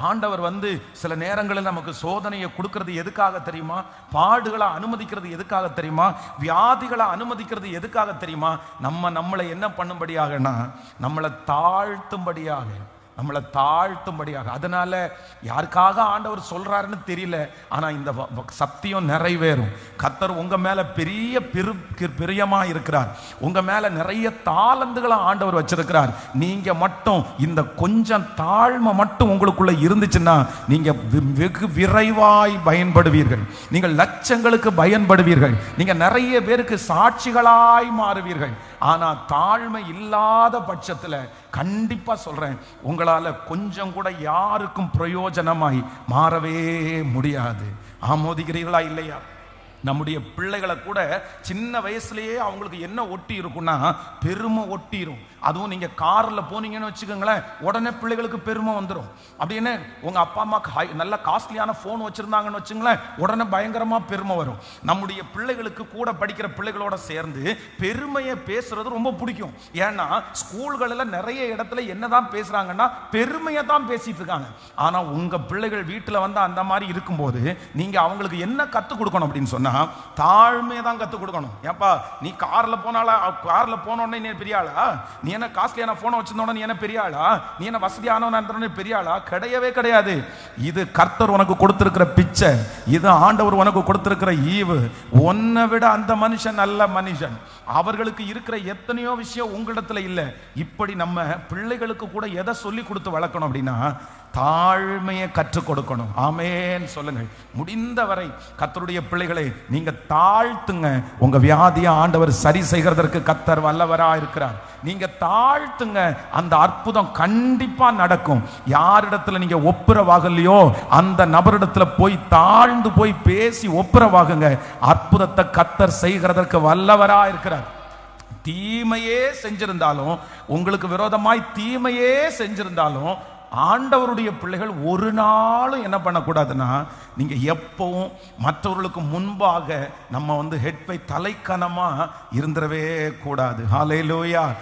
ஆண்டவர் வந்து சில நேரங்களில் நமக்கு சோதனையை கொடுக்கறது எதுக்காக தெரியுமா? பாடுகளை அனுமதிக்கிறது எதுக்காக தெரியுமா? வியாதிகளை அனுமதிக்கிறது எதுக்காக தெரியுமா? நம்ம நம்மளை என்ன பண்ணும்படியாகனா நம்மளை தாழ்த்தும்படியாக நம்மளை தாழ்த்தும்படியாக. அதனால யாருக்காக ஆண்டவர் சொல்றாருன்னு தெரியல. ஆனா இந்த வ- வ- சத்தியம் நிறைவேறும். கத்தர் உங்க மேல பெரிய பெரு பிரியமா இருக்கிறார். உங்க மேல நிறைய தாளந்துகளை ஆண்டவர் வச்சிருக்கிறார். நீங்க மட்டும் இந்த கொஞ்சம் தாழ்மை மட்டும் உங்களுக்குள்ள இருந்துச்சுன்னா நீங்க வெகு விரைவாய் பயன்படுவீர்கள். நீங்கள் லட்சங்களுக்கு பயன்படுவீர்கள். நீங்க நிறைய பேருக்கு சாட்சிகளாய் மாறுவீர்கள். ஆனா தாழ்மை இல்லாத பட்சத்துல கண்டிப்பா சொல்றேன். உங்களால கொஞ்சம் கூட யாருக்கும் பிரயோஜனமாய் மாறவே முடியாது. ஆமோதிக்கிறீர்களா இல்லையா? நம்முடைய பிள்ளைகளை கூட சின்ன வயசுலயே அவங்களுக்கு என்ன ஒட்டி இருக்கும்னா பெருமை ஒட்டிடும் அதுவும் நீங்க கார்ல போனீங்கன்னு வச்சுக்கோங்களேன் உடனே பிள்ளைகளுக்கு பெருமை வந்துடும் அப்படின்னு உங்க அப்பா அம்மாக்கு ஹை- நல்ல காஸ்ட்லியான போன் வச்சிருந்தாங்கன்னு வச்சுங்களேன் உடனே பயங்கரமா பெருமை வரும். நம்முடைய பிள்ளைகளுக்கு கூட படிக்கிற பிள்ளைகளோட சேர்ந்து பெருமையை பேசுறது ரொம்ப பிடிக்கும். ஏன்னா ஸ்கூல்களில் நிறைய இடத்துல என்னதான் பேசுறாங்கன்னா பெருமையை தான் பேசிட்டு இருக்காங்க. ஆனா உங்க பிள்ளைகள் வீட்டில் வந்து அந்த மாதிரி இருக்கும்போது நீங்க அவங்களுக்கு என்ன கற்றுக் கொடுக்கணும் அப்படின்னு சொன்னா தாழ்மையை தான் கற்றுக் கொடுக்கணும். ஏப்பா நீ காரில் போனாலா காரில் போனோடனே நீ பெரிய ஆளா? நீ என்ன காஸ்ட்லியான ஃபோனை வச்சிருந்தோட நீ என்ன பெரிய ஆளா? நீ என்ன வசதியானவனே பெரிய ஆளா? கிடையவே கிடையாது. இது கர்த்தர் உனக்கு கொடுத்துருக்கிற பிச்சை. இது ஆண்டவர் உனக்கு கொடுத்துருக்கிற ஈவு. உன்னை விட அந்த மனுஷன் நல்ல மனுஷன். அவர்களுக்கு இருக்கிற எத்தனையோ விஷயம் உங்களிடத்துல இல்லை. இப்படி நம்ம பிள்ளைகளுக்கு கூட எதை சொல்லி கொடுத்து வளர்க்கணும் அப்படின்னா தாழ்மையை கற்றுக் கொடுக்கணும். ஆமேன்னு சொல்லுங்கள். முடிந்தவரை கத்தருடைய பிள்ளைகளை நீங்க தாழ்த்துங்க. உங்க வியாதியை ஆண்டவர் சரி செய்கிறதற்கு கத்தர் வல்லவரா இருக்கிறார். நீங்க தாழ்த்துங்க. அந்த அற்புதம் கண்டிப்பா நடக்கும். யாரிடத்துல நீங்க ஒப்புரவாகலையோ அந்த நபரிடத்துல போய் தாழ்ந்து போய் பேசி ஒப்புரவாகுங்க. அற்புதத்தை கத்தர் செய்கிறதற்கு வல்லவரா இருக்கிறார். தீமையே செஞ்சிருந்தாலும் உங்களுக்கு விரோதமாய் தீமையே செஞ்சிருந்தாலும் ஆண்டவருடைய பிள்ளைகள் ஒரு நாளும் என்ன பண்ணக்கூடாதுன்னா நீங்கள் எப்பவும் மற்றவர்களுக்கு முன்பாக நம்ம வந்து ஹெட்பை தலைக்கனமாக இருந்துடவே கூடாது. ஹalleluya